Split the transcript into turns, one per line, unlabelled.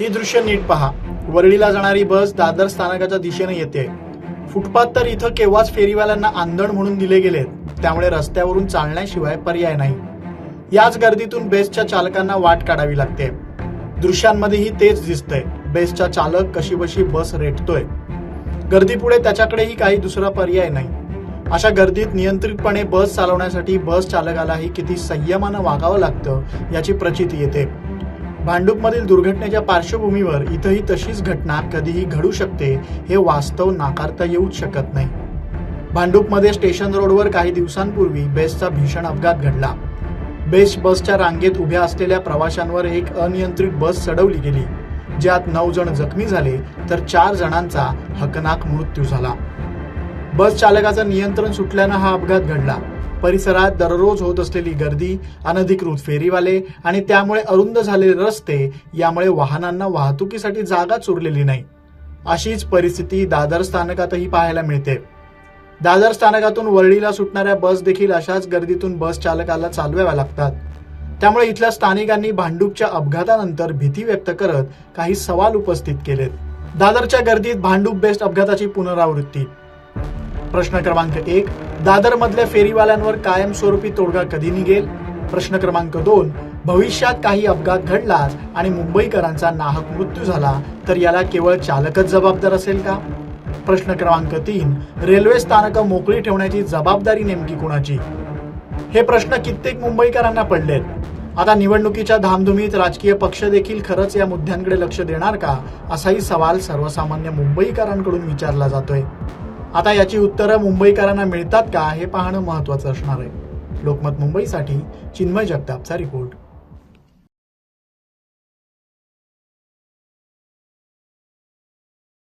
ही दृश्य नीट पहा. वरळीला जाणारी बस दादर स्थानकाच्या दिशेने येते. फुटपाथ तर इथं केव्हाच फेरीवाल्यांना आंदण म्हणून दिले गेलेत. त्यामुळे रस्त्यावरून चालण्याशिवाय पर्याय नाही. याच गर्दीतून बेसच्या चालकांना वाट काढावी लागते. दृश्यांमध्येही तेच दिसतंय. बेस्टचा चालक कशीबशी बस रेटतोय. गर्दीपुढे त्याच्याकडेही काही दुसरा पर्याय नाही. अशा गर्दीत नियंत्रितपणे बस चालवण्यासाठी बस चालकालाही किती संयमानं वागावं लागतं याची प्रचिती येते. भांडूपमधील दुर्घटनेच्या पार्श्वभूमीवर इथंही तशीच घटना कधीही घडू शकते हे वास्तव नाकारता येऊच शकत नाही. भांडूपमध्ये स्टेशन रोडवर काही दिवसांपूर्वी बेसचा भीषण अपघात घडला. बेस बसच्या रांगेत उभ्या असलेल्या प्रवाशांवर एक अनियंत्रित बस चढवली गेली ज्यात नऊ जण जखमी झाले तर चार जणांचा हकनाक मृत्यू झाला. बस चालकाचं नियंत्रण सुटल्यानं हा अपघात घडला. परिसरात दररोज होत असलेली गर्दी अनधिकृत फेरीवाले आणि त्यामुळे अरुंद झालेले रस्ते यामुळे वाहनांना वाहतुकीसाठी जागा चुरलेली नाही. अशीच परिस्थिती दादर स्थानकातही पाहायला मिळते. दादर स्थानकातून वरळीला सुटणाऱ्या बस देखील अशाच गर्दीतून बस चालकाला चालवाव्या लागतात. त्यामुळे इथल्या स्थानिकांनी भांडूपच्या अपघातानंतर भीती व्यक्त करत काही सवाल उपस्थित केलेत. दादरच्या गर्दीत भांडूप बेस्ट अपघाताची पुनरावृत्ती प्रश्न क्रमांक एक दादर मधल्या फेरीवाल्यांवर कायमस्वरूपी तोडगा कधी निघेल? प्रश्न क्रमांक दोन भविष्यात काही अपघात घडलाच आणि मुंबईकरांचा नाहक मृत्यू झाला तर याला केवळ चालकच जबाबदार असेल का? प्रश्न क्रमांक तीन रेल्वे स्थानकं मोकळी ठेवण्याची जबाबदारी नेमकी कुणाची? हे प्रश्न कित्येक मुंबईकरांना पडलेत. आता निवडणुकीच्या धामधुमीत राजकीय पक्ष देखील खरंच या मुद्द्यांकडे लक्ष देणार का असाही सवाल सर्वसामान्य मुंबईकरांकडून विचारला जातोय. आता याची उत्तरं मुंबईकरांना मिळतात का हे पाहणं महत्वाचं असणार आहे. लोकमत मुंबईसाठी चिन्मय जगतापचा रिपोर्ट.